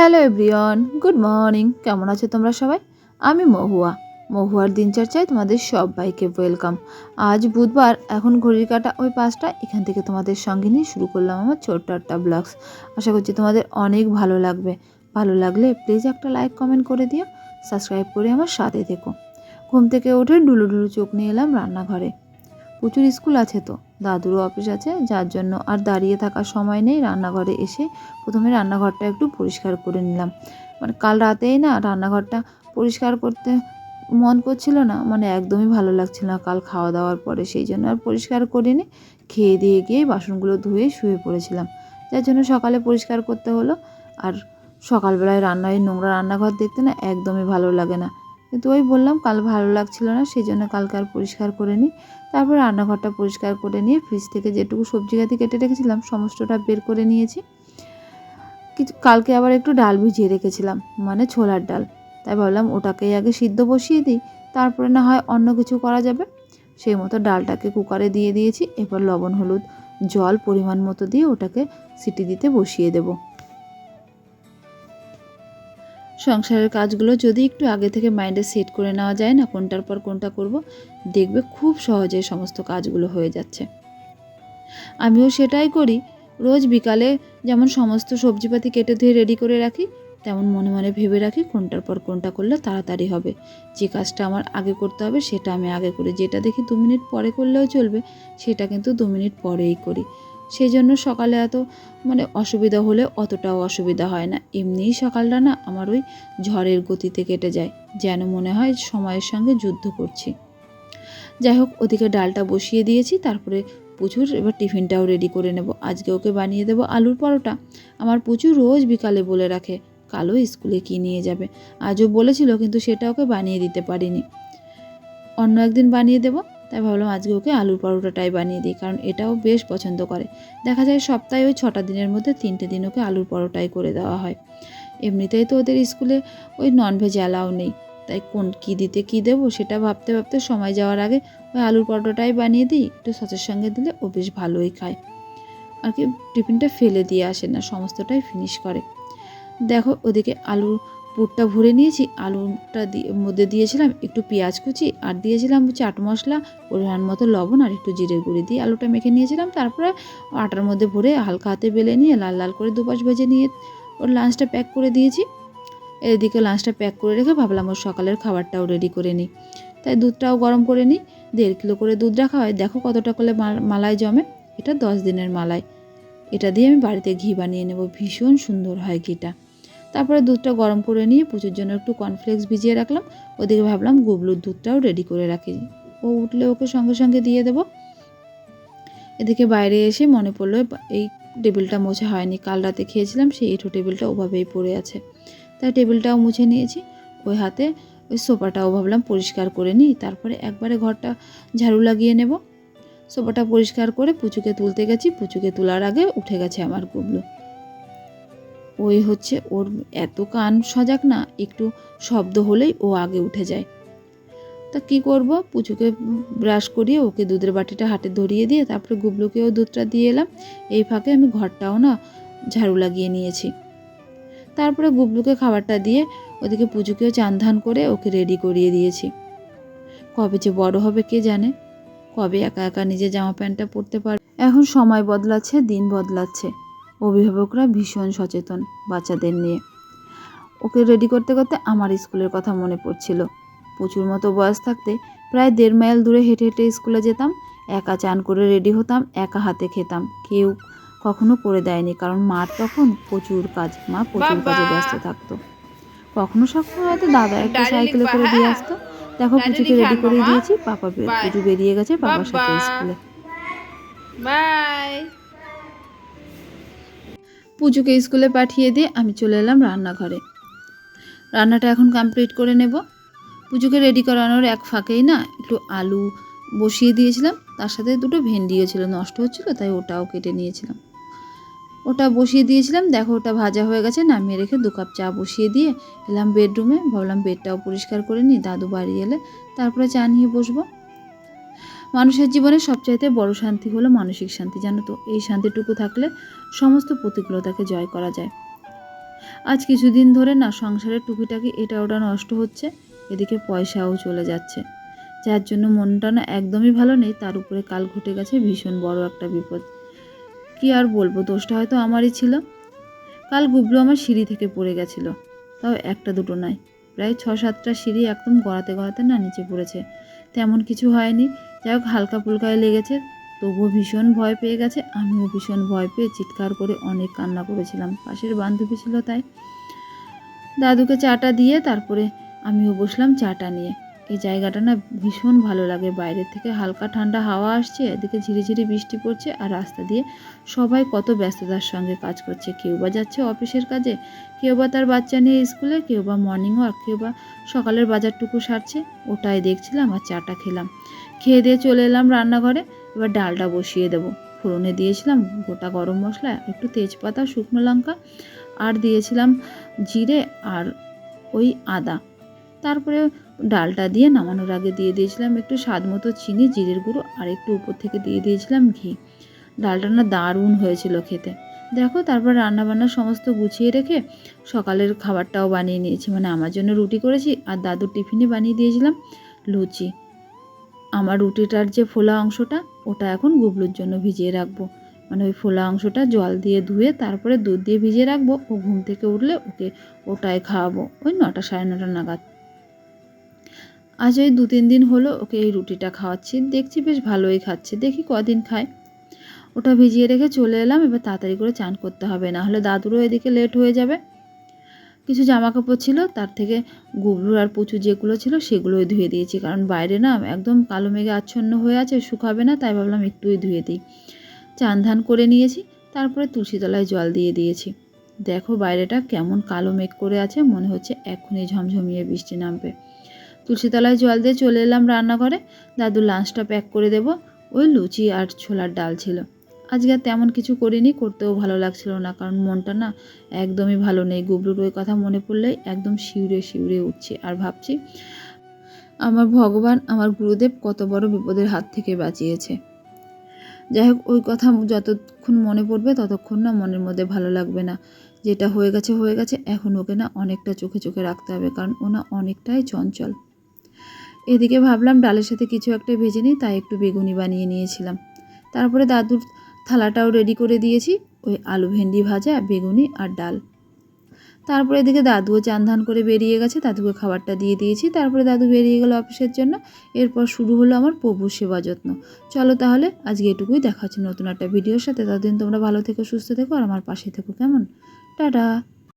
Hello everyone, good morning. কেমন আছো তোমরা সবাই? আমি মহুয়া। মহুয়ার দিনচর্চায় তোমাদের সবাইকে ওয়েলকাম। আজ বুধবার, এখন ঘড়ির কাটা ওই পাঁচটা, এখান থেকে তোমাদের সঙ্গে নিয়ে শুরু করলাম আমার ছোট্ট একটা ব্লগস। আশা করছি তোমাদের অনেক ভালো লাগবে। ভালো লাগলে প্লিজ একটা লাইক কমেন্ট করে দিও সাবস্ক্রাইব করে আমার সাথে থেকো। ঘুম থেকে উঠে ডুলু ডুলু চোখ নিয়ে এলাম রান্নাঘরে। প্রচুর স্কুল আছে তো। দাদুরও অফিস আছে, যার জন্য আর দাঁড়িয়ে থাকার সময় নেই। রান্নাঘরে এসে প্রথমে রান্নাঘরটা একটু পরিষ্কার করে নিলাম। মানে কাল রাতেই না রান্নাঘরটা পরিষ্কার করতে মন করছিল না মানে একদমই ভালো লাগছিল না কাল খাওয়া দাওয়ার পরে। সেই জন্য আর পরিষ্কার করিনি, খেয়ে দিয়ে গিয়ে বাসনগুলো ধুয়ে শুয়ে পড়েছিলাম। যার জন্য সকালে পরিষ্কার করতে হলো। আর সকালবেলায় রান্নায় নোংরা রান্নাঘর দেখতে না একদমই ভালো লাগে না। কিন্তু ওই বললাম কাল ভালো লাগছিল না সেই জন্য কালকে আর পরিষ্কার করে নিই তারপর রান্নাঘরটা পরিষ্কার করে নিয়ে ফ্রিজ থেকে যেটুকু সবজি গাতি কেটে রেখেছিলাম, সমস্তটা বের করে নিয়েছি। কিছু কালকে আবার একটু ডাল ভিজিয়ে রেখেছিলাম মানে ছোলার ডাল। তাই ভাবলাম ওটাকেই আগে সিদ্ধ বসিয়ে দিই, তারপরে না হয় অন্য কিছু করা যাবে। সেই মতো ডালটাকে কুকারে দিয়ে দিয়েছি এবার লবণ, হলুদ, জল পরিমাণ মতো দিয়ে ওটাকে সিটি দিতে বসিয়ে দেব। সংসারের কাজগুলো যদি একটু আগে থেকে মাইন্ডে সেট করে নেওয়া যায় না, কোনটার পর কোনটা করব, দেখবে খুব সহজে সমস্ত কাজগুলো হয়ে যাচ্ছে। আমিও সেটাই করি। রোজ বিকালে যেমন সমস্ত সবজিপাতি কেটে ধুয়ে রেডি করে রাখি, তেমন মনে মনে ভেবে রাখি কোনটার পর কোনটা করলে তাড়াতাড়ি হবে। যে কাজটা আমার আগে করতে হবে, সেটা আমি আগে করি। যেটা দেখি দু মিনিট পরে করলেও চলবে, সেটা কিন্তু দু মিনিট পরেই করি। সেই জন্য সকালে এত মানে অসুবিধা হলে অতটাও অসুবিধা হয় না। এমনিই সকালটা না আমার ওই ঝড়ের গতিতে কেটে যায়, যেন মনে হয় সময়ের সঙ্গে যুদ্ধ করছি। যাই হোক, ওদিকে ডালটা বসিয়ে দিয়েছি, তারপরে প্রচুর এবার টিফিনটাও রেডি করে নেব। আজকে ওকে বানিয়ে দেবো আলুর পরোটা। আমার প্রচুর রোজ বিকালে বলে রাখে, কালো স্কুলে কি নিয়ে যাবে? আজও বলেছিল, কিন্তু সেটা ওকে বানিয়ে দিতে পারিনি। অন্য একদিন বানিয়ে দেবো। তাই ভাবলাম আজকে ওকে আলুর পরোটাটাই বানিয়ে দিই, কারণ এটাও বেশ পছন্দ করে। দেখা যায় সপ্তাহে ওই ছটা দিনের মধ্যে তিনটে দিন ওকে আলুর পরোটাই করে দেওয়া হয়। এমনিতেই তো ওদের স্কুলে ওই ননভেজ অ্যালাও নেই, তাই কোন কী দিতে কী দেবো সেটা ভাবতে ভাবতে সময় যাওয়ার আগে ওই আলুর পরোটাটাই বানিয়ে দিই, একটু সসের সঙ্গে দিলে ও বেশ ভালোই খায়। আর কি টিফিনটা ফেলে দিয়ে আসে না, সমস্তটাই ফিনিশ করে। দেখো, ওদিকে আলুর পুরটা ভরে নিয়েছি, আলুটা দিয়ে মধ্যে দিয়েছিলাম একটু পেঁয়াজ কুচি আর দিয়েছিলাম চাট মশলা, পরিমাণ মতো লবণ আর একটু জিরের গুঁড়ি দিয়ে আলুটা মেখে নিয়েছিলাম। তারপরে আটার মধ্যে ভরে হালকা হাতে বেলে নিয়ে লাল লাল করে দুপাশ ভেজে নিয়ে ওর লাঞ্চটা প্যাক করে দিয়েছি। এদিকে লাঞ্চটা প্যাক করে রেখে ভাবলাম ওর সকালের খাবারটাও রেডি করে নিই। তাই দুধটাও গরম করে নিই, দেড় কিলো করে দুধ রাখা হয়। দেখো কতটা করে মালাই জমে, এটা দশ দিনের মালাই। এটা দিয়ে আমি বাড়িতে ঘি বানিয়ে নেব, ভীষণ সুন্দর হয় ঘিটা। তারপরে দুধটা গরম করে নিয়ে পুজোর জন্য একটু কর্নফ্লেক্স ভিজিয়ে রাখলাম। ওদিকে ভাবলাম গুবলুর দুধটাও রেডি করে রাখি। ও উঠলে ওকে সঙ্গে সঙ্গে দিয়ে দেবো। এদিকে বাইরে এসে মনে পড়ল এই টেবিলটা মোছা হয়নি। কাল রাতে খেয়েছিলাম, সেই এঁঠো টেবিলটা ওভাবেই পড়ে আছে। তাই টেবিলটাও মুছে নিয়েছি। ওই হাতে ওই সোফাটাও ভাবলাম পরিষ্কার করে নিই। তারপরে একবারে ঘরটা ঝাড়ু লাগিয়ে নেব। সোফাটা পরিষ্কার করে পুচুকে তুলতে গেছি। পুচুকে তোলার আগে উঠে গেছে আমার গুবলু। ওই হচ্ছে ওর এত কান সজাগ না, একটু শব্দ হলেই ও আগে উঠে যায়। তা কি করব? পুচুকে ব্রাশ করিয়ে ওকে দুধের বাটিটা হাতে ধরিয়ে দিয়ে তারপরে গুবলুকেও দুধটা দিয়ে এলাম। এই ফাঁকে আমি ঘরটাও না ঝাড়ু লাগিয়ে নিয়েছি। তারপরে গুবলুকে খাবারটা দিয়ে ওদিকে পুজোকেও চান করে ওকে রেডি করিয়ে দিয়েছি। কবে যে বড় হবে কে জানে? কবে একা একা নিজের জামা প্যান্টটা পরতে পারে এখন সময় বদলাচ্ছে, দিন বদলাচ্ছে। অভিভাবকরা ভীষণ সচেতন বাচ্চাদের নিয়ে। ওকে রেডি করতে করতে আমার স্কুলের কথা মনে পড়ছিল। প্রচুর মতো বয়স থাকতে প্রায় দেড় মাইল দূরে হেঁটে হেঁটে স্কুলে যেতাম একা চান করে রেডি হতাম একা হাতে খেতাম। কেউ কখনো করে দেয়নি কারণ মার তখন প্রচুর কাজ মা প্রচুর কাজে ব্যস্ত থাকতো। কখনো সবসময় হয়তো দাদা একটা সাইকেলে করে দিয়ে আসতো। দেখো পুজোকে রেডি করে দিয়েছি পাপা পুজো বেরিয়ে গেছে বাবার সাথে স্কুলে। বাই! পুজোকে স্কুলে পাঠিয়ে দিয়ে আমি চলে এলাম রান্নাঘরে। রান্নাটা এখন কমপ্লিট করে নেব। পুজোকে রেডি করানোর এক ফাঁকেই না একটু আলু বসিয়ে দিয়েছিলাম। তার সাথে দুটো ভেন্ডিও ছিল, নষ্ট হচ্ছিল, তাই ওটাও কেটে নিয়েছিলাম। ওটা বসিয়ে দিয়েছিলাম। দেখো ওটা ভাজা হয়ে গেছে, নামিয়ে রেখে দু কাপ চা বসিয়ে দিয়ে এলাম বেডরুমে ভাবলাম বেডটাও পরিষ্কার করে নিই, দাদু বাড়ি এলে তারপরে চা নিয়ে বসবো। মানুষের জীবনে সবচাইতে বড় শান্তি হলো মানসিক শান্তি, জানো তো? এই শান্তিটুকু থাকলে সমস্ত প্রতিকূলতাকে জয় করা যায়। আজ কিছুদিন ধরে না, সংসারের টুকিটাকি এটা ওটা নষ্ট হচ্ছে, এদিকে পয়সাও চলে যাচ্ছে। যার জন্য মনটা না একদমই ভালো নেই, তার উপরে কাল ঘটে গেছে ভীষণ বড় একটা বিপদ। কি আর বলব, দোষটা হয়তো আমারই ছিল। কাল গুবলু আমার সিঁড়ি থেকে পড়ে গেছিল, তাও একটা দুটো নয়। প্রায় ছ সাতটা সিঁড়ি একদম গড়াতে গড়াতে না নিচে পড়েছে। তেমন কিছু হয়নি। যাই হোক হালকা ফুলকায় লেগেছে, তবুও ভীষণ ভয় পেয়ে গেছে। আমিও ভীষণ ভয় পেয়ে চিৎকার করে অনেক কান্না করেছিলাম। পাশের বান্ধবী ছিল তাই। দাদুকে চাটা দিয়ে তারপরে আমিও বসলাম চাটা নিয়ে। এই জায়গাটা না ভীষণ ভালো লাগে। বাইরের থেকে হালকা ঠান্ডা হাওয়া আসছে, এদিকে ঝিরিঝিরি বৃষ্টি পড়ছে আর রাস্তা দিয়ে সবাই কত ব্যস্ততার সঙ্গে কাজ করছে। কেউ বা যাচ্ছে অফিসের কাজে, কেউ বা তার বাচ্চা নিয়ে স্কুলে, কেউ বা মর্নিং ওয়াক কেউ বা সকালের বাজারটুকু সারছে। ওটাই দেখছিলাম আর চাটা খেলাম। খেয়ে দিয়ে চলে এলাম রান্নাঘরে, এবার ডালটা বসিয়ে দেবো। ফোড়নে দিয়েছিলাম গোটা গরম মশলা, একটু তেজপাতা, শুকনো লঙ্কা আর দিয়েছিলাম জিরে আর ওই আদা। তারপরে ডালটা দিয়ে নামানোর আগে দিয়ে দিয়েছিলাম একটু স্বাদ মতো চিনি, জিরের গুঁড়ো আর একটু উপর থেকে দিয়ে দিয়েছিলাম ঘি। ডালটা না দারুণ হয়েছিল খেতে। দেখো, তারপর রান্নাবান্না সমস্ত গুছিয়ে রেখে সকালের খাবারটাও বানিয়ে নিয়েছি। মানে আমার জন্য রুটি করেছি আর দাদুর টিফিনে বানিয়ে দিয়েছিলাম লুচি। আমার রুটিটার যে ফোলা অংশটা, ওটা এখন গুবলুর জন্য ভিজিয়ে রাখব। মানে ওই ফোলা অংশটা জল দিয়ে ধুয়ে তারপরে দুধ দিয়ে ভিজিয়ে রাখব। ও ঘুম থেকে উঠলে ওকে ওটাই খাওয়াবো। ওই নটা সাড়ে নটা নাগাদ। আজ ওই দু তিন দিন হলো ওকে এই রুটিটা খাওয়াচ্ছি। দেখছি বেশ ভালোই খাচ্ছে। দেখি কদিন খায়। ওটা ভিজিয়ে রেখে চলে এলাম। এবার তাড়াতাড়ি করে চান করতে হবে। না হলে দাদুরও এদিকে লেট হয়ে যাবে। কিছু জামা কাপড় ছিল, তার থেকে গুবলুর আর পুচু যেগুলো ছিল সেগুলোই ধুয়ে দিয়েছি। কারণ বাইরে না একদম কালো মেঘে আচ্ছন্ন হয়ে আছে, শুকাবে না, তাই ভাবলাম একটুই ধুয়ে দিই। চান ধান করে নিয়েছি, তারপরে তুলসীতলায় জল দিয়ে দিয়েছি। দেখো বাইরেটা কেমন কালো মেঘ করে আছে, মনে হচ্ছে এখনই ঝমঝমিয়ে বৃষ্টি নামবে। তুলসীতলায় জল দিয়ে চলে এলাম রান্নাঘরে। দাদু লাঞ্চটা প্যাক করে দেব। ওই লুচি আর ছোলার ডাল ছিল। আজকে আর তেমন কিছু করিনি, করতেও ভালো লাগছিল না, কারণ মনটা না একদমই ভালো নেই। গুবলুর ওই কথা মনে পড়লেই একদম শিউরে শিউরে উঠছে আর ভাবছি, আমার ভগবান আমার গুরুদেব কত বড় বিপদের হাত থেকে বাঁচিয়েছে। যাই হোক, ওই কথা যতক্ষণ মনে পড়বে ততক্ষণ না মনের মধ্যে ভালো লাগবে না। যেটা হয়ে গেছে হয়ে গেছে। এখন ওকে না অনেকটা চোখে চোখে রাখতে হবে, কারণ ও না অনেকটাই চঞ্চল। এদিকে ভাবলাম ডালের সাথে কিছু একটা ভেজে নিই, তাই একটু বেগুনি বানিয়ে নিয়েছিলাম। তারপরে দাদুর থালাটাও রেডি করে দিয়েছি, ওই আলু ভেন্ডি ভাজা, বেগুনি আর ডাল। তারপরে এদিকে দাদুও চান করে বেরিয়ে গেছে, দাদুকে খাবারটা দিয়ে দিয়েছি। তারপরে দাদু বেরিয়ে গেল অফিসের জন্য, এরপর শুরু হলো আমার প্রভু সেবা যত্ন। চলো তাহলে, আজকে এটুকুই, দেখা হচ্ছে নতুন একটা ভিডিওর সাথে। ততদিন তোমরা ভালো থেকো, সুস্থ থেকো, আর আমার পাশে থেকো কেমন? টাটা!